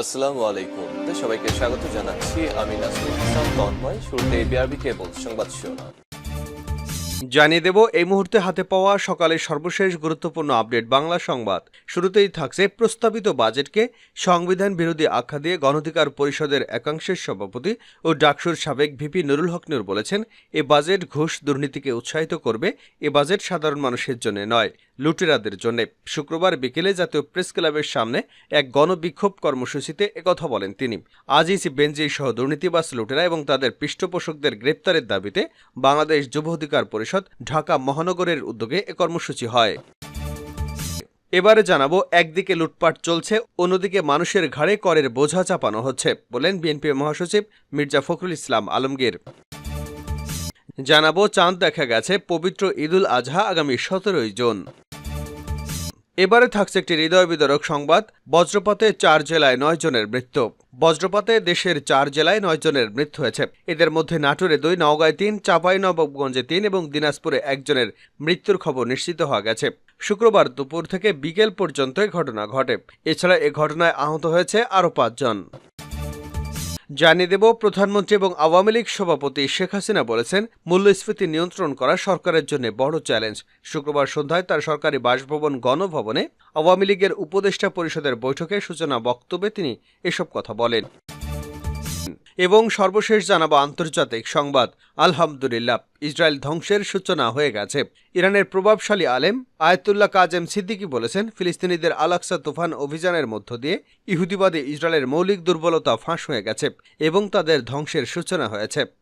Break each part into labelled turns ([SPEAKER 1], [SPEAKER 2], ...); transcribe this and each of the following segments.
[SPEAKER 1] আসসালামু আলাইকুম। সবাইকে স্বাগত জানাচ্ছি। আমি নাসরুল ইসলাম, তন্ময়। শুরুতে বিআরবি কেবল সংবাদ শিরোনাম।
[SPEAKER 2] জানিয়ে দেব, এই মুহূর্তে হাতে পাওয়া সকালের সর্বশেষ গুরুত্বপূর্ণ আপডেট বাংলা সংবাদ। শুরুতেই থাকছে প্রস্তাবিত বাজেটকে সংবিধান বিরোধী আখ্যা দিয়ে গণধিকার পরিষদের একাংশের সভাপতি ও ডাকসুর সাবেক ভিপি নুরুল হক নুর বলেছেন, এ বাজেট ঘুষ দুর্নীতিকে উৎসাহিত করবে, এ বাজেট সাধারণ মানুষের জন্য নয়। লুটেরাদের জন্য। শুক্রবার বিকেলে জাতীয় প্রেস ক্লাবের সামনে এক গণবিক্ষোভ কর্মসূচিতে একথা বলেন তিনি। আজিজ বেঞ্জির সহ দুর্নীতিবাস লুটেরা এবং তাদের পৃষ্ঠপোষকদের গ্রেপ্তারের দাবিতে বাংলাদেশ যুব অধিকার পরিষদ ঢাকা মহানগরের উদ্যোগে এ কর্মসূচি হয়। এবারে জানাব, একদিকে লুটপাট চলছে, অন্যদিকে মানুষের ঘাড়ে করের বোঝা চাপানো হচ্ছে, বলেন বিএনপি মহাসচিব মির্জা ফখরুল ইসলাম আলমগীর। জানাব, চাঁদ দেখা গেছে, পবিত্র ঈদুল আজহা আগামী সতেরোই জুন। এবারে থাকছে একটি হৃদয় বিদারক সংবাদ, বজ্রপাতে চার জেলায় নয় জনের মৃত্যু। বজ্রপাতে দেশের চার জেলায় নয় জনের মৃত্যু হয়েছে। এদের মধ্যে নাটোরে দুই, নওগাঁয় তিন চাঁপাইনবাবগঞ্জে তিন এবং দিনাজপুরে একজনের মৃত্যুর খবর নিশ্চিত হওয়া গেছে। শুক্রবার দুপুর থেকে বিকেল পর্যন্ত ঘটনা ঘটে। এছাড়া এ ঘটনায় আহত হয়েছে আরও পাঁচজন। জানিয়ে দেব, প্রধানমন্ত্রী এবং আওয়ামী লীগ সভাপতি শেখ হাসিনা বলেছেন, মূল্যস্ফীতি নিয়ন্ত্রণ করা সরকারের জন্য বড় চ্যালেঞ্জ। শুক্রবার সন্ধ্যায় তার সরকারি বাসভবন গণভবনে আওয়ামী লীগের উপদেষ্টা পরিষদের বৈঠকে সূচনা বক্তব্যে তিনি এসব কথা বলেন। এবং সর্বশেষ জানাব আন্তর্জাতিক সংবাদ। আলহামদুলিল্লাহ, ইসরায়েল ধ্বংসের সূচনা হয়ে গেছে। ইরানের প্রভাবশালী আলেম আয়তুল্লাহ কাজেম সিদ্দিকি বলেছেন, ফিলিস্তিনিদের আলাক্সা তুফান অভিযানের মধ্য দিয়ে ইহুদিবাদী ইসরায়েলের মৌলিক দুর্বলতা ফাঁস হয়ে গেছে এবং তাদের ধ্বংসের সূচনা হয়েছে।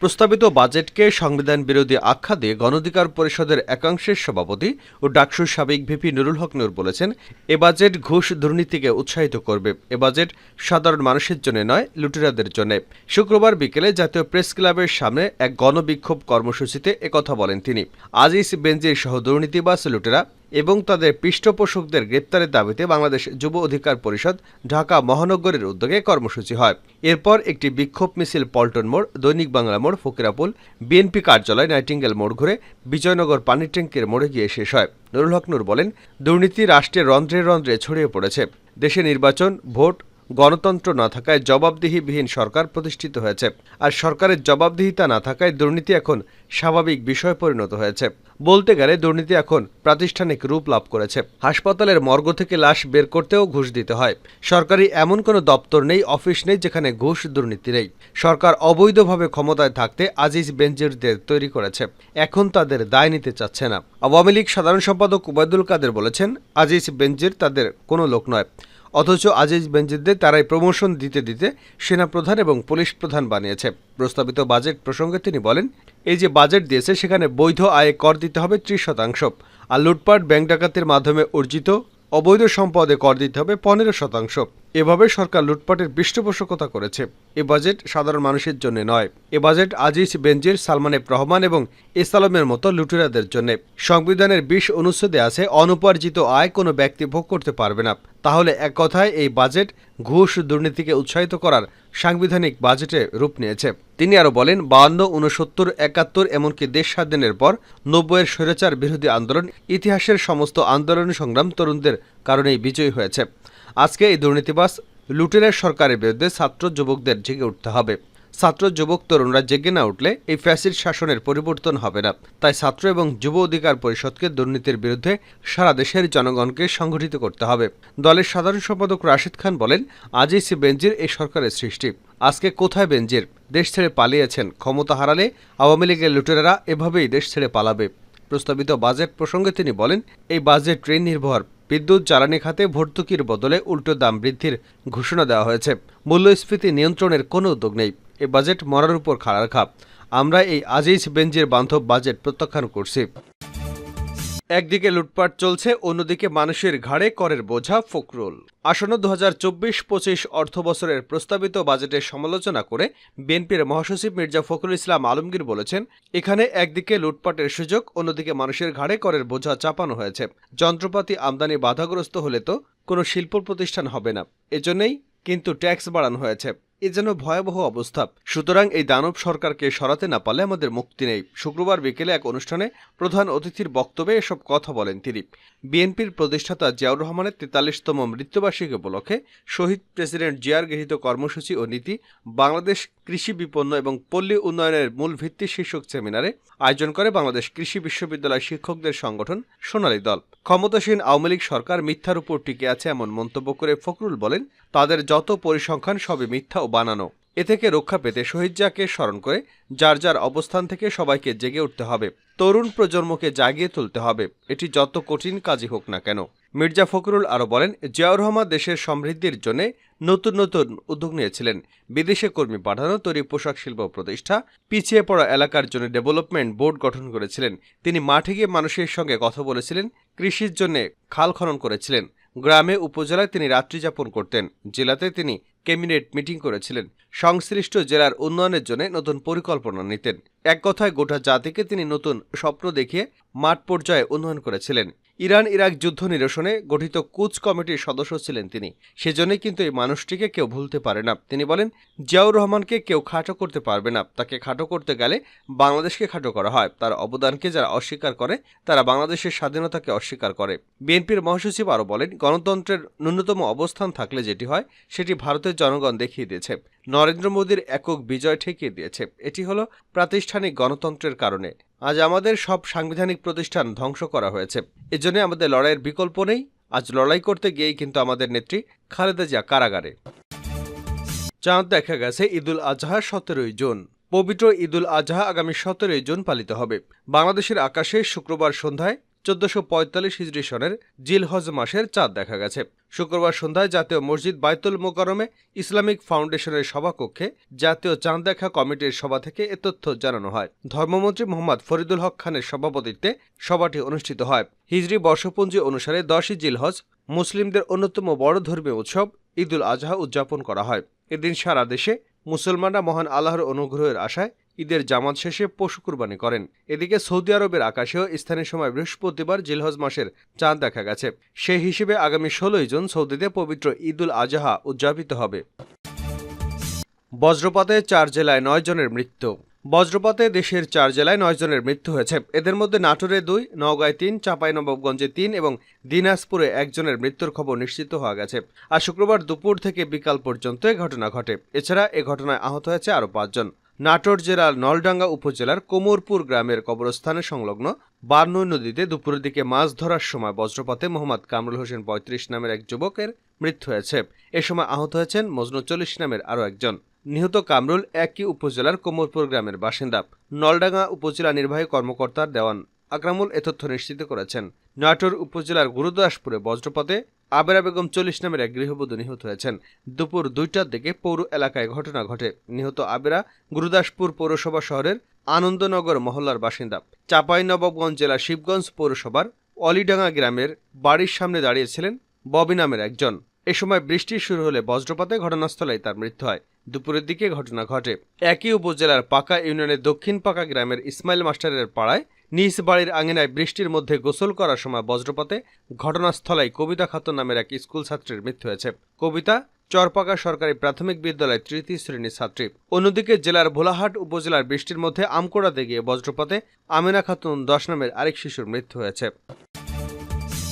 [SPEAKER 2] প্রস্তাবিত বাজেটকে সংবিধান বিরোধী আখ্যা দিয়ে গণধিকার পরিষদের একাংশের সভাপতি ও ডাকসুর সাবেক ভিপি নুরুল হক নুর বলেছেন, এ বাজেট ঘুষ দুর্নীতিকে উৎসাহিত করবে। এ বাজেট সাধারণ মানুষের জন্য নয়, লুটেরাদের জন্য। শুক্রবার বিকেলে জাতীয় প্রেস ক্লাবের সামনে এক গণবিক্ষোভ কর্মসূচিতে একথা বলেন তিনি। আজিজ বেঞ্জির সহ দুর্নীতিবাস লুটেরা এবং তাদের পৃষ্ঠপোষকদের গ্রেপ্তারের দাবিতে বাংলাদেশ যুব অধিকার পরিষদ ঢাকা মহানগরের উদ্যোগে কর্মসূচি হয়। এরপর একটি বিক্ষোভ মিছিল পল্টন মোড়, দৈনিক বাংলা মোড়, ফকিরাপুল, বিএনপি কার্যালয়, নাইটিঙ্গেল মোড় ঘুরে বিজয়নগর পানি ট্যাঙ্কের মোড়ে গিয়ে শেষ হয়। নুরুল হক বলেন, দুর্নীতি রাষ্ট্রের রন্ধ্রে রন্ধ্রে ছড়িয়ে পড়েছে। দেশে নির্বাচন, ভোট গণতন্ত্র না থাকায় জবাবদিহিবিহীন সরকার প্রতিষ্ঠিত হয়েছে। আর সরকারের জবাবদিহিতা না থাকায় দুর্নীতি এখন স্বাভাবিক বিষয় পরিণত হয়েছে। বলতে গেলে দুর্নীতি এখন প্রাতিষ্ঠানিক রূপ লাভ করেছে। হাসপাতালের মর্গ থেকে লাশ বের করতেও ঘুষ দিতে হয়। সরকারি এমন কোনো দপ্তর নেই, অফিস নেই যেখানে ঘুষ দুর্নীতি নেই। সরকার অবৈধভাবে ক্ষমতায় থাকতে আজিজ বেঞ্জিরদের তৈরি করেছে। এখন তাদের দায় নিতে চাচ্ছে না। আওয়ামী লীগ সাধারণ সম্পাদক উবায়দুল কাদের বলেছেন, আজিজ বেঞ্জির তাদের কোনো লোক নয়। অথচ আজিজ বেঞ্জিদদের তারাই প্রমোশন দিতে দিতে সেনাপ্রধান এবং পুলিশ প্রধান বানিয়েছে। প্রস্তাবিত বাজেট প্রসঙ্গে তিনি বলেন, এই যে বাজেট দিয়েছে, সেখানে বৈধ আয়ে কর দিতে হবে ত্রিশ শতাংশ। আর লুটপাট ব্যাংক ডাকাতির মাধ্যমে অর্জিত অবৈধ সম্পদে কর দিতে হবে পনেরো শতাংশ। এভাবে সরকার লুটপাটের পৃষ্ঠপোষকতা করেছে। এ বাজেট সাধারণ মানুষের জন্য নয়। এ বাজেট আজিজ বেঞ্জির সালমান এফ রহমান এবং ইসলামের মতো লুটেরাদের জন্য। সংবিধানের বিশ অনুচ্ছেদে আছে, অনুপার্জিত আয় কোনো ব্যক্তি ভোগ করতে পারবে না। তাহলে এক কথায় এই বাজেট ঘুষ দুর্নীতিকে উৎসাহিত করার সাংবিধানিক বাজেটে রূপ নিয়েছে। তিনি আরও বলেন, বাহান্ন উনসত্তর একাত্তর, এমনকি দেশ স্বাধীনের পর নব্বইয়ের স্বৈরাচার বিরোধী আন্দোলন ইতিহাসের সমস্ত আন্দোলন সংগ্রাম তরুণদের কারণেই বিজয়ী হয়েছে। আজকে এই দুর্নীতিবাস লুটেরের সরকারের বিরুদ্ধে ছাত্র যুবকদের জেগে উঠতে হবে। ছাত্র যুবক তরুণরা জেগে না উঠলে এই ফ্যাসিড শাসনের পরিবর্তন হবে না। তাই ছাত্র এবং যুব অধিকার পরিষদকে দুর্নীতির বিরুদ্ধে সারা দেশের জনগণকে সংগঠিত করতে হবে। দলের সাধারণ সম্পাদক রাশিদ খান বলেন, আজই সি বেঞ্জির এই সরকারের সৃষ্টি। আজকে কোথায় বেঞ্জির? দেশ ছেড়ে পালিয়েছেন। ক্ষমতা হারালে আওয়ামী লীগের লুটেরারা এভাবেই দেশ ছেড়ে পালাবে। প্রস্তাবিত বাজেট প্রসঙ্গে তিনি বলেন, এই বাজেট ট্রেন নির্ভর। বিদ্যুৎ, জ্বালানি খাতে ভর্তুকির বদলে উল্টো দাম বৃদ্ধির ঘোষণা দেওয়া হয়েছে। মূল্যস্ফীতি নিয়ন্ত্রণের কোনো উদ্যোগ নেই। এই বাজেট মরার উপর খাড়ার খাপ। আমরা এই আজিজ বেঞ্জের বান্ধব বাজেট প্রত্যাখ্যান করছি। একদিকে লুটপাট চলছে, অন্যদিকে মানুষের ঘাড়ে করের বোঝা ফখরুল। আসন্ন দু হাজার চব্বিশ পঁচিশ অর্থ বছরের প্রস্তাবিত বাজেটের সমালোচনা করে বিএনপির মহাসচিব মির্জা ফখরুল ইসলাম আলমগীর বলেছেন, এখানে একদিকে লুটপাটের সুযোগ, অন্যদিকে মানুষের ঘাড়ে করের বোঝা চাপানো হয়েছে। যন্ত্রপাতি আমদানি বাধাগ্রস্ত হলে তো কোনো শিল্প প্রতিষ্ঠান হবে না। এজন্যই কিন্তু ট্যাক্স বাড়ানো হয়েছে। এ যেন ভয়াবহ অবস্থা। সুতরাং এই দানব সরকারকে সরাতে না পারলে আমাদের মুক্তি নেই। শুক্রবার বিকেলে এক অনুষ্ঠানে প্রধান অতিথির বক্তব্যে এসব কথা বলেন তিনি। বিএনপির প্রতিষ্ঠাতা জিয়াউর রহমানের তেতাল্লিশতম মৃত্যুবার্ষিকী উপলক্ষে শহীদ প্রেসিডেন্ট জিয়ার গৃহীত কর্মসূচি ও নীতি, বাংলাদেশ কৃষি বিপন্ন এবং পল্লী উন্নয়নের মূল ভিত্তি শীর্ষক সেমিনারে আয়োজন করে বাংলাদেশ কৃষি বিশ্ববিদ্যালয় শিক্ষকদের সংগঠন সোনালী দল। ক্ষমতাসীন আওয়ামী লীগ সরকার মিথ্যার উপর টিকে আছে এমন মন্তব্য করে ফখরুল বলেন, তাদের যত পরিসংখ্যান সবই মিথ্যা বানানো। এ থেকে রক্ষা পেতে শহীদজাকে স্মরণ করে যার যার অবস্থান থেকে সবাইকে জেগে উঠতে হবে। তরুণ প্রজন্মকে জাগিয়ে তুলতে হবে। এটি যত কঠিন কাজই হোক না কেন। মির্জা ফখরুল আরও বলেন, জিয়াউর রহমান দেশের সমৃদ্ধির জন্য নতুন নতুন উদ্যোগ নিয়েছিলেন। বিদেশে কর্মী পাঠানো, তৈরি পোশাক শিল্প প্রতিষ্ঠা, পিছিয়ে পড়া এলাকার জন্য ডেভেলপমেন্ট বোর্ড গঠন করেছিলেন। তিনি মাঠে গিয়ে মানুষের সঙ্গে কথা বলেছিলেন, কৃষির জন্য খাল খনন করেছিলেন। গ্রামে, উপজেলায় তিনি রাত্রিযাপন করতেন। জেলাতে তিনি ক্যাবিনেট মিটিং করেছিলেন। সংশ্লিষ্ট জেলার উন্নয়নের জন্য নতুন পরিকল্পনা নিতেন। এক কথায় গোটা জাতিকে তিনি নতুন স্বপ্ন দেখিয়ে মাঠ পর্যায়ে উন্নয়ন করেছিলেন। ইরান ইরাক যুদ্ধ নিরসনে গঠিত কুচ কমিটির সদস্য ছিলেন তিনি। সেজন্যই কিন্তু এই মানুষটিকে কেউ ভুলতে পারে না। তিনি বলেন, জিয়াউর রহমানকে কেউ খাটো করতে পারবে না। তাকে খাটো করতে গেলে বাংলাদেশকে খাটো করা হয়। তার অবদানকে যারা অস্বীকার করে, তারা বাংলাদেশের স্বাধীনতাকে অস্বীকার করে। বিএনপির মহাসচিব আরও বলেন, গণতন্ত্রের ন্যূনতম অবস্থান থাকলে যেটি হয়, সেটি ভারতের জনগণ দেখিয়ে দিয়েছে। নরেন্দ্র মোদীর একক বিজয় ঠেকিয়ে দিয়েছে। এটি হলো প্রাতিষ্ঠানিক গণতন্ত্রের কারণে। আজ আমাদের সব সাংবিধানিক প্রতিষ্ঠান ধ্বংস করা হয়েছে। এজন্য আমাদের লড়াইয়ের বিকল্প নেই। আজ লড়াই করতে গিয়েই কিন্তু আমাদের নেত্রী খালেদা জিয়া কারাগারে। চাঁদ দেখা গেছে ঈদুল আজহা সতেরোই জুন। পবিত্র ঈদুল আজহা আগামী সতেরোই জুন পালিত হবে। বাংলাদেশের আকাশে শুক্রবার সন্ধ্যায় চোদ্দশো পঁয়তাল্লিশ হিজরি সনের জিলহজ মাসের চাঁদ দেখা গেছে। শুক্রবার সন্ধ্যায় জাতীয় মসজিদ বাইতুল মোকারমে ইসলামিক ফাউন্ডেশনের সভাকক্ষে জাতীয় চাঁদ দেখা কমিটির সভা থেকে এ তথ্য জানানো হয়। ধর্মমন্ত্রী মোহাম্মদ ফরিদুল হক খানের সভাপতিত্বে সভাটি অনুষ্ঠিত হয়। হিজরি বর্ষপঞ্জি অনুসারে দশই জিলহজ মুসলিমদের অন্যতম বড় ধর্মীয় উৎসব ঈদুল আজহা উদযাপন করা হয়। এদিন সারা দেশে মুসলমানরা মহান আল্লাহর অনুগ্রহের আশায় ঈদের জামাত শেষে পশু কুরবানি করেন। এদিকে সৌদি আরবের আকাশেও স্থানীয় সময় বৃহস্পতিবার জিলহজ মাসের চাঁদ দেখা গেছে। সেই হিসেবে আগামী ষোলোই জুন সৌদিতে পবিত্র ঈদুল আজহা উদযাপিত হবে। বজ্রপাতে চার জেলায় নয় জনের মৃত্যু। বজ্রপাতে দেশের চার জেলায় নয় জনের মৃত্যু হয়েছে। এদের মধ্যে নাটোরে দুই, নওগাঁয় তিন, চাঁপাইনবাবগঞ্জে তিন এবং দিনাজপুরে একজনের মৃত্যুর খবর নিশ্চিত হওয়া গেছে। আর শুক্রবার দুপুর থেকে বিকাল পর্যন্ত এ ঘটনা ঘটে। এছাড়া এ ঘটনায় আহত হয়েছে আরও পাঁচজন। নাটোর জেলার নলডাঙ্গা উপজেলার কোমরপুর গ্রামের কবরস্থানে সংলগ্ন বার্নৈ নদীতে দুপুরের দিকে মাছ ধরার সময় বজ্রপাতে মোহাম্মদ কামরুল হোসেন পঁয়ত্রিশ নামের এক যুবকের মৃত্যু হয়েছে। এ সময় আহত হয়েছেন মজনু চল্লিশ নামের আরও একজন। নিহত কামরুল একই উপজেলার কোমরপুর গ্রামের বাসিন্দা। নলডাঙ্গা উপজেলা নির্বাহী কর্মকর্তার দেওয়ান আকরামুল এ তথ্য নিশ্চিত করেছেন। নাটোর উপজেলার গুরুদাসপুরে বজ্রপাতে আবেরা বেগম চল্লিশ নামের এক গৃহবধূ নিহত হয়েছেন। দুপুর দুইটার দিকে পৌর এলাকায় ঘটনা ঘটে। নিহত আবেরা গুরুদাসপুর পৌরসভা শহরের আনন্দনগর মহল্লার বাসিন্দা। চাঁপাইনবাবগঞ্জ জেলার শিবগঞ্জ পৌরসভার অলিডাঙ্গা গ্রামের বাড়ির সামনে দাঁড়িয়েছিলেন ববি নামের একজন। এ সময় বৃষ্টি শুরু হলে বজ্রপাতে ঘটনাস্থলেই তার মৃত্যু হয়। দুপুরের দিকে ঘটনা ঘটে। একই উপজেলার পাকা ইউনিয়নের দক্ষিণ পাকা গ্রামের ইসমাইল মাস্টারের পাড়ায় নিজ বাড়ির আঙিনায় বৃষ্টির মধ্যে গোসল করার সময় বজ্রপাতে ঘটনাস্থলেই কবিতা খাতুন নামের এক স্কুল ছাত্রীর মৃত্যু হয়েছে। কবিতা চরপাকা সরকারি প্রাথমিক বিদ্যালয়ের তৃতীয় শ্রেণির ছাত্রী। অন্যদিকে জেলার ভোলাহাট উপজেলার বৃষ্টির মধ্যে আমকোড়াতে গিয়ে বজ্রপাতে আমিনা খাতুন দশ নামের আরেক শিশুর মৃত্যু হয়েছে।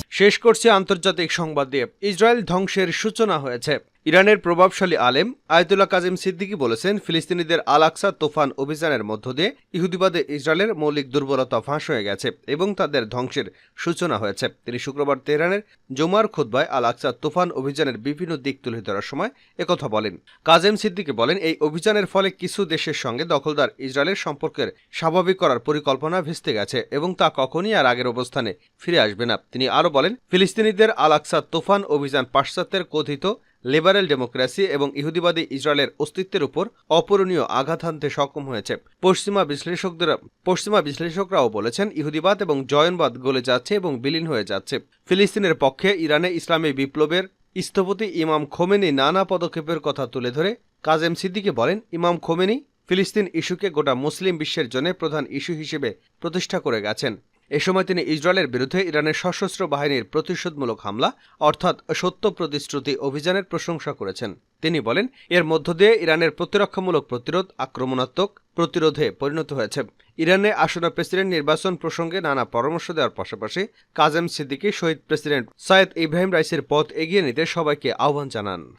[SPEAKER 2] শেষ করছে আন্তর্জাতিক সংবাদ দিয়ে। ইসরায়েল ধ্বংসের সূচনা হয়েছে। ইরানের প্রভাবশালী আলেম আয়তুল্লাহ কাজিম সিদ্দিকি বলেছেন, ফিলিস্তিনিদের আল আকসা তোফান অভিযানের মধ্য দিয়ে ইহুদিবাদে ইসরায়েলের মৌলিক দুর্বলতা ফাঁস হয়ে গেছে এবং তাদের ধ্বংসের সূচনা হয়েছে। তিনি শুক্রবার তেহরানের জুমার খুদ্বায় আল আকসা তুফান অভিযানের বিভিন্ন দিক তুলে ধরার সময় একথা বলেন। কাজেম সিদ্দিকি বলেন, এই অভিযানের ফলে কিছু দেশের সঙ্গে দখলদার ইসরায়েলের সম্পর্কের স্বাভাবিক করার পরিকল্পনা ভেস্তে গেছে এবং তা কখনই আর আগের অবস্থানে ফিরে আসবে না। তিনি আরও বলেন, ফিলিস্তিনিদের আল আকসা তুফান অভিযান পাশ্চাত্যের কথিত লিবারেল ডেমোক্রেসি এবং ইহুদিবাদী ইসরায়েলের অস্তিত্বের উপর অপূরণীয় আঘাত হানতে সক্ষম হয়েছে। পশ্চিমা বিশ্লেষকদের পশ্চিমা বিশ্লেষকরাও বলেছেন, ইহুদিবাদ এবং জয়নবাদ গলে যাচ্ছে এবং বিলীন হয়ে যাচ্ছে। ফিলিস্তিনের পক্ষে ইরানে ইসলামী বিপ্লবের স্থপতি ইমাম খোমেনি নানা পদক্ষেপের কথা তুলে ধরে। কাজেম সিদ্দিকে বলেন, ইমাম খোমেনি ফিলিস্তিন ইস্যুকে গোটা মুসলিম বিশ্বের জন্য প্রধান ইস্যু হিসেবে প্রতিষ্ঠা করে গেছেন। এ সময় তিনি ইসরায়েলের বিরুদ্ধে ইরানের সশস্ত্র বাহিনীর প্রতিশোধমূলক হামলা, অর্থাৎ সত্য প্রতিশ্রুতি অভিযানের প্রশংসা করেছেন। তিনি বলেন, এর মধ্য দিয়ে ইরানের প্রতিরক্ষামূলক প্রতিরোধ আক্রমণাত্মক প্রতিরোধে পরিণত হয়েছে। ইরানে আসন্ন প্রেসিডেন্ট নির্বাচন প্রসঙ্গে নানা পরামর্শ দেওয়ার পাশাপাশি কাজেম সিদ্দিকী, শহীদ প্রেসিডেন্ট সৈয়দ ইব্রাহিম রাইসের পথ এগিয়ে নিতে সবাইকে আহ্বান জানান।